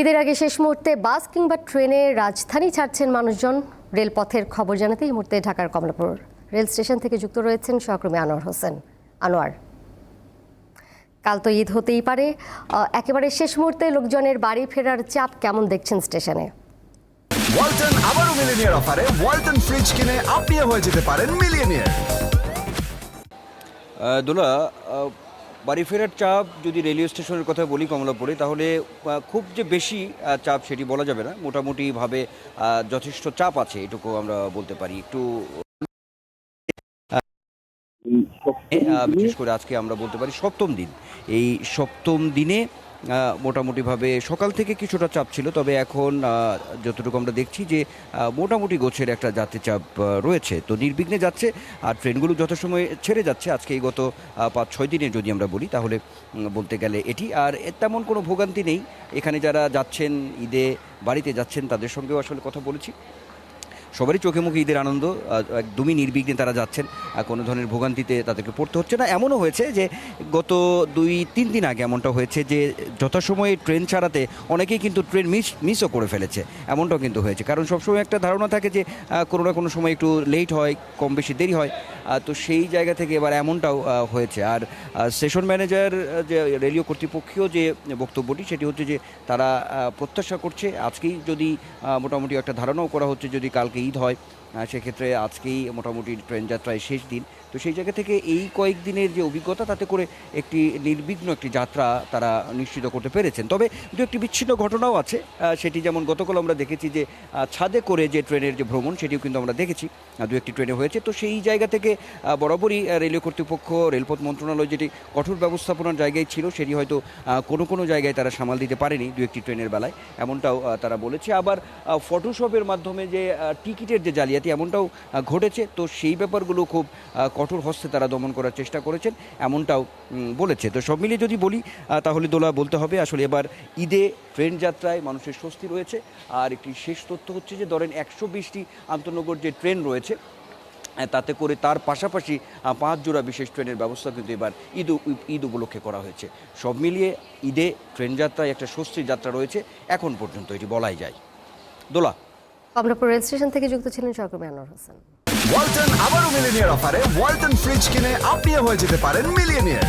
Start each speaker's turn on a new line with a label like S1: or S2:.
S1: ঈদের আগে শেষ মুহূর্তে বাস কিংবা ট্রেনে রাজধানী ছাড়ছেন মানুষজন। রেলপথের খবর জানাতে এই মুহূর্তে ঢাকার কমলাপুর রেল স্টেশন থেকে যুক্ত রয়েছেন সহকর্মী আনোয়ার হোসেন। আনোয়ার কাল তো ঈদ হতেই পারে। একেবারে শেষ মুহূর্তে লোকজনের বাড়ি ফেরার চাপ কেমন দেখছেন স্টেশনে?
S2: ওয়ালটন আবারও মিলিনিয়ার অফারে ওয়ালটন ফ্রিজ কিনে আপনিও হয়ে যেতে পারেন মিলিয়নিয়ার।
S3: দোলা বাড়ি ফেরার চাপ যদি রেলওয়ে স্টেশনের কথা বলি কমলাপুরে, তাহলে খুব যে বেশি চাপ সেটি বলা যাবে না। মোটামুটিভাবে যথেষ্ট চাপ আছে এটুকু আমরা বলতে পারি। একটু বিশেষ করে আজকে আমরা বলতে পারি সপ্তম দিন। এই সপ্তম দিনে মোটামুটিভাবে সকাল থেকে কিছুটা চাপ ছিল তবে এখন যতটুকু আমরা দেখছি যে মোটামুটি গোছের একটা যাত্রী চাপ রয়েছে। তো নির্বিঘ্নে যাচ্ছে আর ট্রেনগুলো যত সময় ছেড়ে যাচ্ছে আজকে এই গত পাঁচ ছয় দিনে যদি আমরা বলি তাহলে বলতে গেলে এটি। আর তেমন কোনো ভোগান্তি নেই। এখানে যারা যাচ্ছেন ঈদে বাড়িতে যাচ্ছেন তাদের সঙ্গেও আসলে কথা বলেছি। সবারই চোখে মুখে ঈদের আনন্দ একদমই নির্বিঘ্নে তারা যাচ্ছেন। আর কোনো ধরনের ভোগান্তিতে তাদেরকে পড়তে হচ্ছে না। এমনও হয়েছে যে গত দুই, তিন দিন আগে এমনটা হয়েছে যে যথাসময়ে ট্রেন ছাড়াতে অনেকেই কিন্তু ট্রেন মিস, মিসও করে ফেলেছে। এমনটাও কিন্তু হয়েছে। কারণ সবসময় একটা ধারণা থাকে যে কোনো না কোনো সময় একটু লেট হয়, কম বেশি দেরি হয়। তো সেই জায়গা থেকে এবার এমনটাও হয়েছে। আর সেশন ম্যানেজার যে রেলীয় কর্তৃপক্ষীয় যে বক্তব্যটি, সেটি হচ্ছে যে তারা প্রত্যাশা করছে, আজকেই যদি মোটামুটি একটা ধারণাও করা হচ্ছে যদি কালকে ঈদ হয় সেক্ষেত্রে আজকেই মোটামুটি ট্রেন যাত্রায় শেষ দিন। তো সেই জায়গা থেকে এই কয়েকদিনের যে অভিজ্ঞতা তাতে করে একটি নির্বিঘ্ন একটি যাত্রা তারা নিশ্চিত করতে পেরেছেন। তবে দু একটি বিচ্ছিন্ন ঘটনাও আছে সেটি যেমন গতকাল আমরা দেখেছি যে ছাদে করে যে ট্রেনের যে ভ্রমণ সেটিও কিন্তু আমরা দেখেছি দু একটি ট্রেনে হয়েছে। তো সেই জায়গা থেকে বরাবরই রেলওয়ে কর্তৃপক্ষ রেলপথ মন্ত্রণালয় যেটি কঠোর ব্যবস্থাপনার জায়গায় ছিল সেটি হয়তো কোনো কোনো জায়গায় তারা সামাল দিতে পারেনি দু একটি ট্রেনের বেলায়। এমনটাও তারা বলেছে। আবার ফটোশপের মাধ্যমে যে আহ, টিকিটের যে জালিয়াতি এমনটাও ঘটেছে, তো সেই ব্যাপারগুলো খুব কঠোর হস্তে তারা দমন করার চেষ্টা করেছেন, এমনটাও বলেছে। তো সব মিলিয়ে যদি বলি তাহলে দোলা বলতে হবে, আসলে এবার ঈদে ট্রেন যাত্রায় মানুষের স্বস্তি রয়েছে, আর একটি শেষ তথ্য হচ্ছে যে, ধরেন একশো বিশটি আন্তনগর যে ট্রেন রয়েছে তাতে করে তার পাশাপাশি পাঁচ জোড়া বিশেষ ট্রেনের ব্যবস্থা কিন্তু এবার ঈদ ঈদ উপলক্ষে করা হয়েছে। সব মিলিয়ে ঈদে ট্রেন যাত্রায় একটা স্বস্তির যাত্রা রয়েছে, এখন পর্যন্ত এটি বলাই যায়। দোলা
S1: কমলাপুর রেল স্টেশন থেকে যুক্ত ছিলেন সহকর্মী আনোয়ার হোসেন।
S2: ওয়ালটন আবারও মিলিনিয়ার অফারে ওয়ালটন ফ্রিজ কিনে আপনিও হয়ে যেতে পারেন মিলিয়নিয়ার